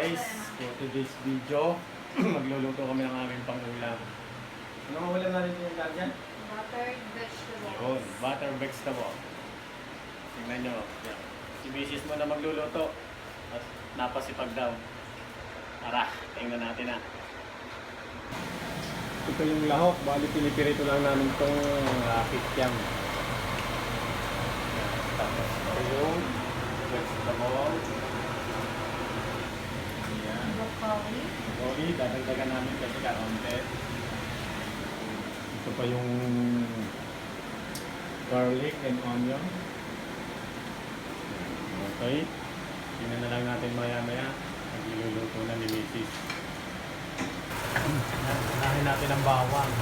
guys, for today's video, magluluto kami ng aming pangulam. Ano ang ulam natin yung guardian? Buttered vegetables. Yun, butter vegetable. Tingnan nyo, yan. Si Mrs. mo na magluluto. At napasipag daw. Tara, tingnan natin na. Ito yung lahok, bali pinipirito lang namin itong uh, kikyam. Yan, Tapos ito yung vegetable. Yan. Broccoli. Broccoli, dadagdagan namin kasi karonte. Ito pa yung garlic and onion. Okay. Tingnan na lang natin maya-maya. Nagluluto na ni Mrs. Unahin natin ang bawang.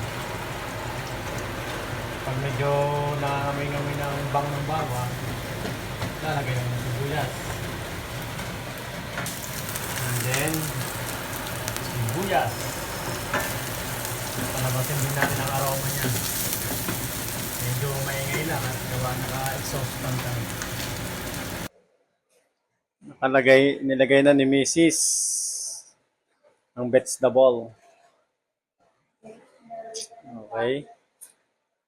Pag medyo nangangamoy-ngamoy ng bang ng bawang, lalagay ng sibuyas. And then, sibuyas. Palabasin din natin ang aroma niya. Medyo maingay lang at gawa naka-exhaust fan kami. Nakalagay, nilagay na ni Mrs. ang vegetable. Okay.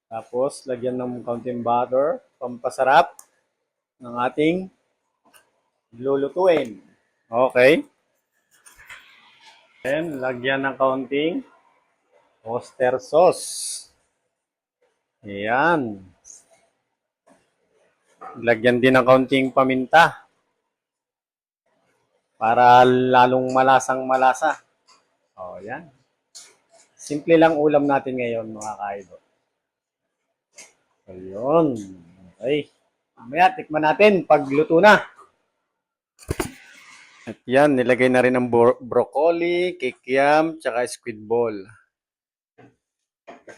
Tapos, lagyan ng kaunting butter, pampasarap ng ating lulutuin. Okay. Then, lagyan ng kaunting oyster sauce. Ayan. Lagyan din ng kaunting paminta. Para lalong malasang malasa. O, yan. Simple lang ulam natin ngayon, mga kaido. Ayun. Okay. Mamaya, tikman natin pag luto na. At yan, nilagay na rin ang bro- broccoli, kikiam, tsaka squid ball.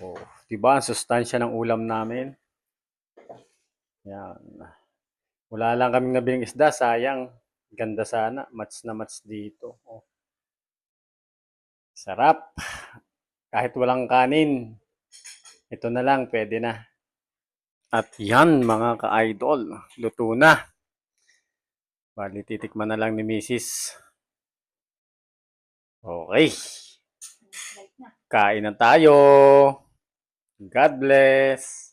Oh, 'di ba ang sustansya ng ulam namin? Yan. Wala lang kaming nabiling isda, sayang. Ganda sana, mats na mats dito. Oh. Sarap. Kahit walang kanin. Ito na lang, pwede na. At yan, mga ka-idol. Luto na. Bali, titikman na lang ni Mrs. Okay. Kain na tayo. God bless.